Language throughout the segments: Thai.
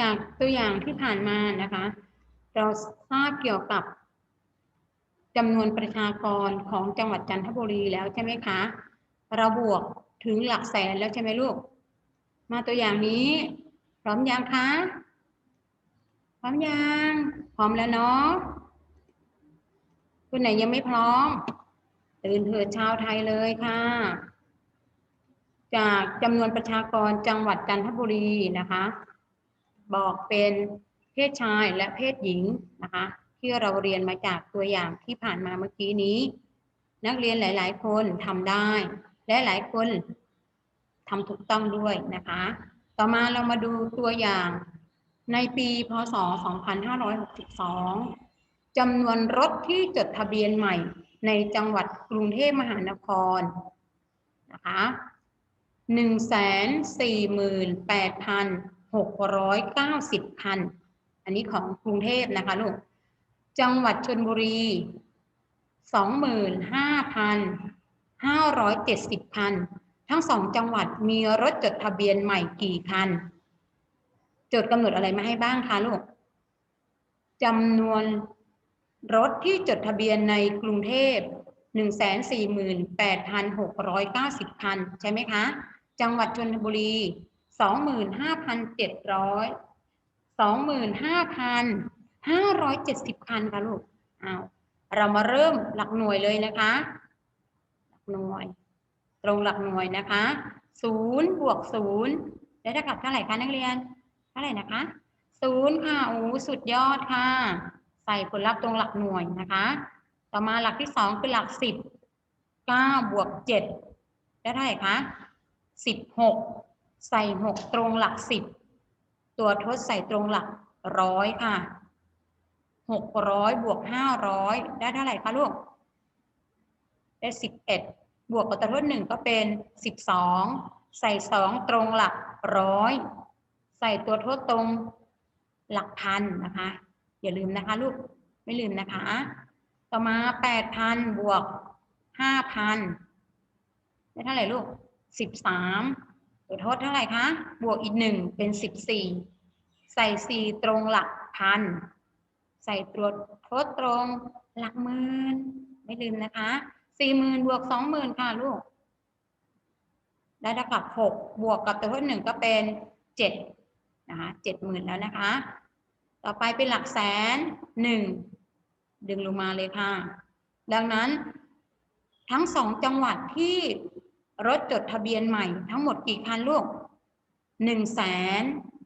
จากตัวอย่างที่ผ่านมานะคะ เราทราบเกี่ยวกับจำนวนประชากรของจังหวัดจันทบุรีแล้วใช่ไหมคะ เราบวกถึงหลักแสนแล้วใช่ไหมลูก มาตัวอย่างนี้ พร้อมยังคะ พร้อมยังพร้อมแล้วเนาะคนไหนยังไม่พร้อม ตื่นเถิดชาวไทยเลยค่ะ จากจำนวนประชากรจังหวัดจันทบุรีนะคะ บอกเป็นเพศชายและเพศหญิงนะคะ ที่เราเรียนมาจากตัวอย่างที่ผ่านมาเมื่อกี้นี้ นักเรียนหลาย ๆ คนทำได้ และหลายคนทำถูกต้องด้วยนะคะ ต่อมาเรามาดูตัวอย่างในปีพศ 2562จำนวนรถที่จดทะเบียนใหม่ในจังหวัดกรุงเทพมหานครนะคะหนึ่งแสน สี่หมื่นแปดพันหกร้อยเก้าสิบคัน อันนี้ของกรุงเทพนะคะลูก จังหวัดชลบุรีสองหมื่นห้าพันห้าร้อยเจ็ดสิบคัน ทั้งสองจังหวัดมีรถจดทะเบียนใหม่กี่คัน จดกำหนดอะไรมาให้บ้างคะลูกจำนวนรถที่จดทะเบียนในกรุงเทพ148,690 คัน ใช่ไหมคะ จังหวัดชนบุรี 25,700 25,570คันค่ะลูกเอาเรามาเริ่มหลักหน่วยเลยนะคะ หลักหน่วย ตรงหลักหน่วยนะคะ0บวก0ได้เท่ากับเท่าไหร่คะนักเรียน เท่าไหร่นะคะ0ค่ะโอ้สุดยอดค่ะ ใส่ผลลัพธ์ตรงหลักหน่วยนะคะ ต่อมาหลักที่สองคือหลักสิบเก้าบวกเจ็ดได้เท่าไหร่คะสิบหก ใส่หกตรงหลักสิบตัวทดใส่ตรงหลักร้อยค่ะหกร้อยบวกห้าร้อยได้เท่าไหร่คะลูก ได้สิบเอ็ดบวกกับตัวทดหนึ่งก็เป็นสิบสองใส่สองตรงหลักร้อยใส่ตัวทดตรงหลักพันนะคะ อย่าลืมนะคะลูกไม่ลืมนะคะ ต่อมาแปดพันบวกห้าพันได้เท่าไหร่ลูกสิบสาม ตัวทดเท่าไหร่คะ บวกอีกหนึ่งเป็นสิบสี่ใส่สี่ตรงหลักพัน ใส่ตัวทดตรงหลักหมื่นไม่ลืมนะคะสี่หมื่นบวกสองหมื่นค่ะลูก ได้เท่ากับหกบวกกับตัวทดหนึ่งก็เป็นเจ็ดนะคะเจ็ดหมื่นแล้วนะคะ ต่อไปเป็นหลักแสนหนึ่งดึงลงมาเลยค่ะ ดังนั้นทั้งสองจังหวัดที่ รถจดทะเบียนใหม่ทั้งหมดกี่คันลูกหนึ่งแสน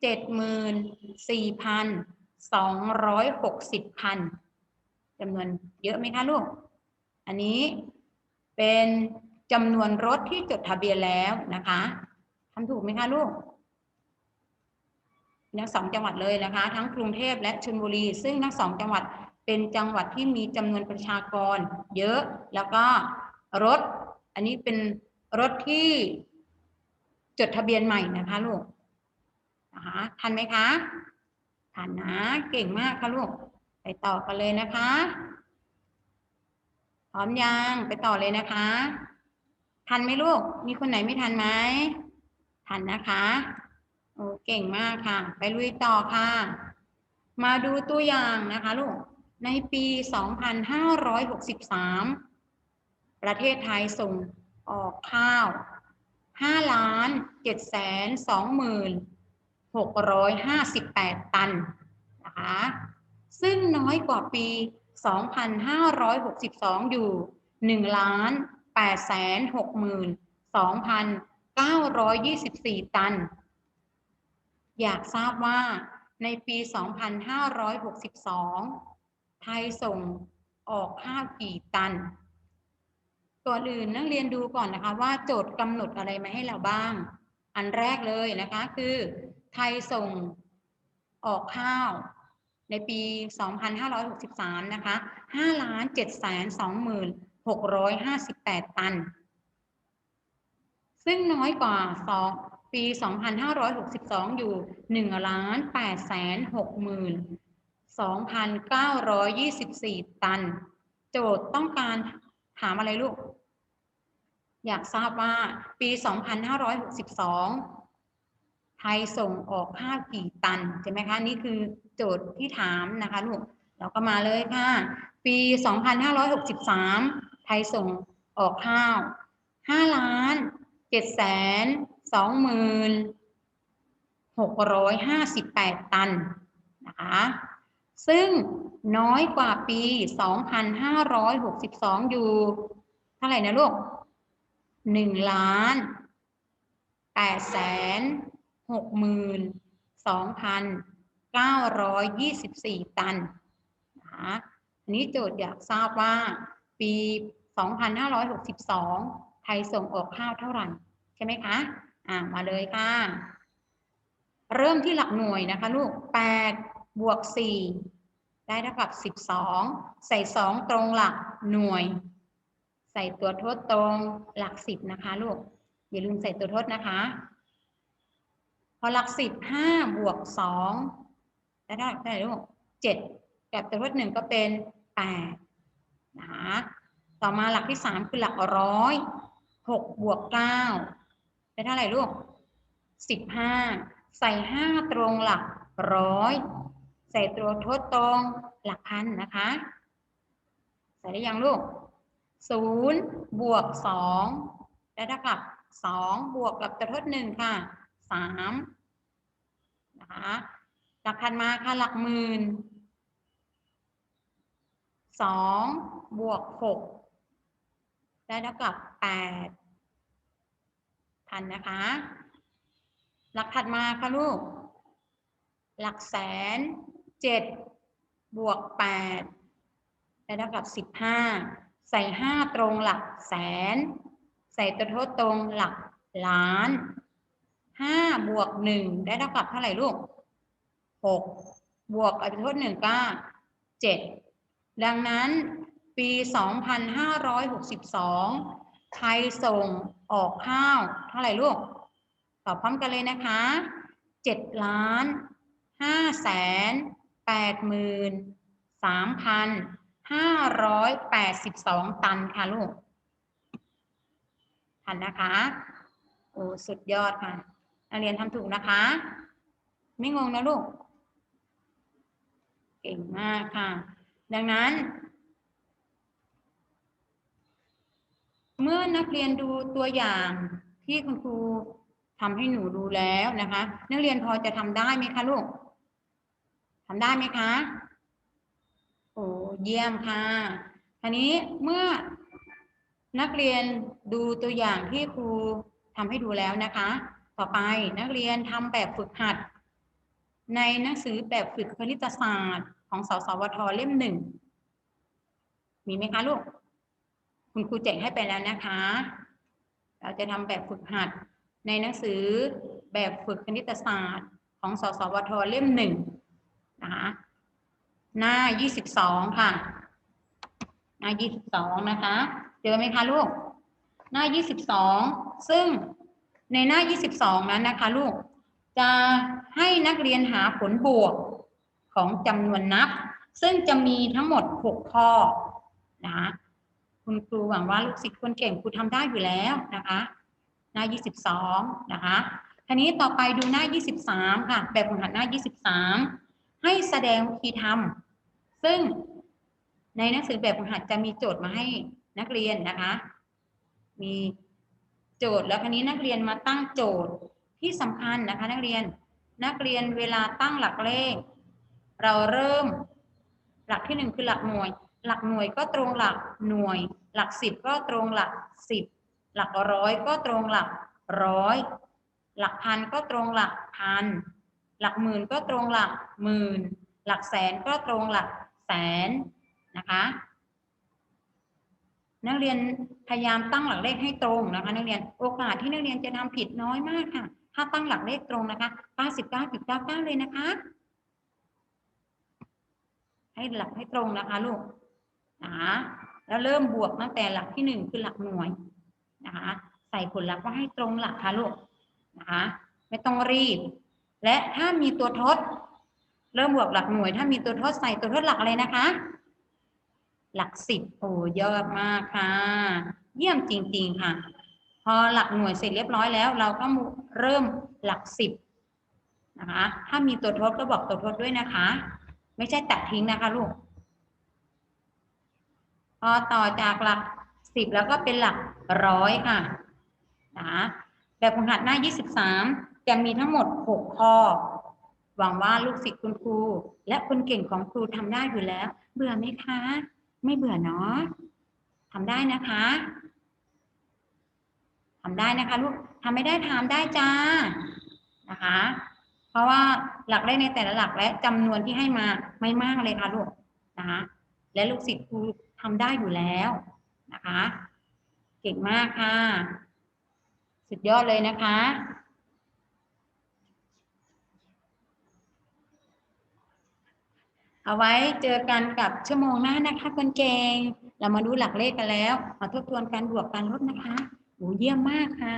เจ็ดหมื่นสี่พันสองร้อยหกสิบคันจำนวนเยอะไหมคะลูก อันนี้เป็นจำนวนรถที่จดทะเบียนแล้วนะคะทำถูกไหมคะลูกทั้งสองจังหวัดเลยนะคะ ทั้งกรุงเทพและชลบุรี ซึ่งทั้งสองจังหวัดเป็นจังหวัดที่มีจำนวนประชากร เยอะแล้วก็รถ อันนี้เป็น รถที่จดทะเบียนใหม่นะคะลูกนะคะทันไหมคะทันนะเก่งมากค่ะลูก ไปต่อกันเลยนะคะ พร้อมยังไปต่อเลยนะคะ ทันไหมลูก มีคนไหนไม่ทันไหมทันนะคะโอ้เก่งมากค่ะ ไปลุยต่อค่ะ มาดูตัวอย่างนะคะลูก ในปี 2563 ประเทศไทยส่ง ออกข้าว5ล้าน7แสน2หมื่น658ตันนะคะซึ่งน้อยกว่าปี 2562 อยู่ 1 ล้าน8แสน6หมื่น2,924 ตัน อยากทราบว่าในปี 2562 ไทยส่งออกข้าวกี่ตัน ก่อนอื่นนักเรียนดูก่อนนะคะว่าโจทย์กำหนดอะไรมาให้เราบ้าง อันแรกเลยนะคะคือ ไทยส่งออกข้าว ในปี 2563 นะคะ5ล้าน7แสน2658 ตัน ซึ่งน้อยกว่า2ปี 2562 อยู่1ล้าน8แสน6หมื่น2,924 ตัน โจทย์ต้องการถามอะไรลูก อยากทราบว่าปี 2562 ไทยส่งออกข้าวกี่ตันใช่ไหมคะนี่คือโจทย์ที่ถามนะคะลูกเราก็มาเลยค่ะ ปี 2563 ไทยส่งออกข้าว 5 ล้าน7แสน2หมื่น658 ตันนะคะซึ่งน้อยกว่าปี 2562 อยู่ เท่าไหร่นะลูก 1ล้าน8แสน6หมื่น2,924ตันนะคะอันนี้โจทย์อยากทราบว่าปี 2562 ไทยส่งออกข้าวเท่าไหร่ ใช่ไหมคะ อ่ามาเลยค่ะ เริ่มที่หลักหน่วยนะคะลูก 8 บวก 4 ได้เท่ากับ 12 ใส่ 2 ตรงหลักหน่วย ใส่ตัวทดตรงหลัก10นะคะ ลูก อย่าลืมใส่ตัวทดนะคะ พอหลัก10 5บวก2ได้เท่าไหร่ลูก7กับตัวทด1ก็เป็น8นะคะต่อมาหลักที่3คือหลักร้อย6บวก9ได้เท่าไหร่ลูก15ใส่5ตรงหลักร้อยใส่ตัวทดตรงหลักพันนะคะ ใส่ได้ยังลูก 0 บวก 2 ได้เท่ากับ 2 บวกกับตัวทด1ค่ะ 3 นะคะ หลักพันมาค่ะ หลักหมื่น 2 บวก 6 ได้เท่ากับ 8 พันนะคะ หลักถัดมาค่ะลูก หลักแสน 7 บวก 8 ได้เท่ากับ 15 ใส่5ตรงหลักแสน ใส่ตัวทดตรงหลักล้าน5บวก1ได้เท่ากับเท่าไหร่ลูก6บวกกัตัวทด1ก็7ดังนั้นปี 2562 ไทยส่งออกข้าวเท่าไหร่ลูก ตอบพร้อมกันเลยนะคะ 7 ล้าน5แสน8หมื่น3พัน 582 ตันค่ะลูก ทันนะคะ โอ้สุดยอดค่ะ นักเรียนทำถูกนะคะ ไม่งงนะลูก เก่งมากค่ะ ดังนั้น เมื่อนักเรียนดูตัวอย่างที่คุณครูทำให้หนูดูแล้วนะคะ นักเรียนพอจะทำได้ไหมคะลูกทำได้ไหมคะ โอ้เยี่ยมค่ะทีนี้เมื่อนักเรียนดูตัวอย่างที่ครูทำให้ดูแล้วนะคะ ต่อไปนักเรียนทำแบบฝึกหัด ในหนังสือแบบฝึกคณิตศาสตร์ ของสสวทเล่มหนึ่งมีไหมคะลูก คุณครูแจกให้ไปแล้วนะคะ เราจะทำแบบฝึกหัด ในหนังสือแบบฝึกคณิตศาสตร์ ของสสวทเล่มหนึ่ง หน้า22ค่ะ หน้า22นะคะ เจอไหมคะลูก หน้า22ซึ่งในหน้า22นั้นนะคะ ลูก จะให้นักเรียนหาผลบวกของจำนวนนับ ซึ่งจะมีทั้งหมด6ข้อนะคะคุณครูหวังว่าลูกศิษย์คนเก่งครูทำได้อยู่แล้วนะคะ หน้า 22 นะคะทีนี้ต่อไปดูหน้า 23 ค่ะ แบบฝึกหัดหน้า 23 ให้แสดงวิธีทำซึ่งในหนังสือแบบฝึกหัดจะมีโจทย์มาให้นักเรียนนะคะ มีโจทย์แล้วคันนี้นักเรียนมาตั้งโจทย์ที่สำคัญนะคะ นักเรียนนักเรียนเวลาตั้งหลักเลข เราเริ่มหลักที่หนึ่งคือหลักหน่วย หลักหน่วยก็ตรงหลักหน่วย หลักสิบก็ตรงหลักสิบหลักร้อยก็ตรงหลักร้อย หลักพันก็ตรงหลักพัน หลักหมื่นก็ตรงหลักหมื่น หลักแสนก็ตรงหลักแสนนะคะ นักเรียนพยายามตั้งหลักเลขให้ตรงนะคะ นักเรียนโอกาสที่นักเรียนจะทำผิดน้อยมากค่ะ ถ้าตั้งหลักเลขตรงนะคะ 99.99 เลยนะคะ ให้หลักให้ตรงนะคะลูกนะคะแล้วเริ่มบวกตั้งแต่หลักที่หนึ่งคือหลักหน่วยนะคะ ใส่ผลลัพธ์ว่าให้ตรงหลักค่ะลูกนะคะ ไม่ต้องรีบ และถ้ามีตัวทด เริ่มบวกหลักหน่วย ถ้ามีตัวทดใส่ตัวทดหลักอะไรนะคะ หลักสิบโอ้ยอดมากค่ะ เยี่ยมจริง ๆ ค่ะ พอหลักหน่วยเสร็จเรียบร้อยแล้ว เราก็เริ่มหลักสิบนะคะ ถ้ามีตัวทดก็บอกตัวทดด้วยนะคะ ไม่ใช่ตัดทิ้งนะคะลูกพอต่อจากหลักสิบแล้วก็เป็นหลักร้อยค่ะนะแบบฝึกหัดหน้า23 จะมีทั้งหมด 6 ข้อ หวังว่าลูกศิษย์คุณครู และคนเก่งของครูทำได้อยู่แล้ว เบื่อไหมคะ ไม่เบื่อเนาะทำได้นะคะทำได้นะคะลูกทำไม่ได้ทำได้จ้านะคะ เพราะว่าหลักเลขในแต่ละหลักและจำนวนที่ให้มาไม่มากเลยค่ะลูกนะคะและลูกศิษย์ครูทำได้อยู่แล้วนะคะ เก่งมากค่ะ สุดยอดเลยนะคะ เอาไว้เจอกันกับชั่วโมงหน้านะคะคนเก่ง เรามาดูหลักเลขกันแล้ว มาทบทวนการบวกการลบนะคะโอ้เยี่ยมมากค่ะ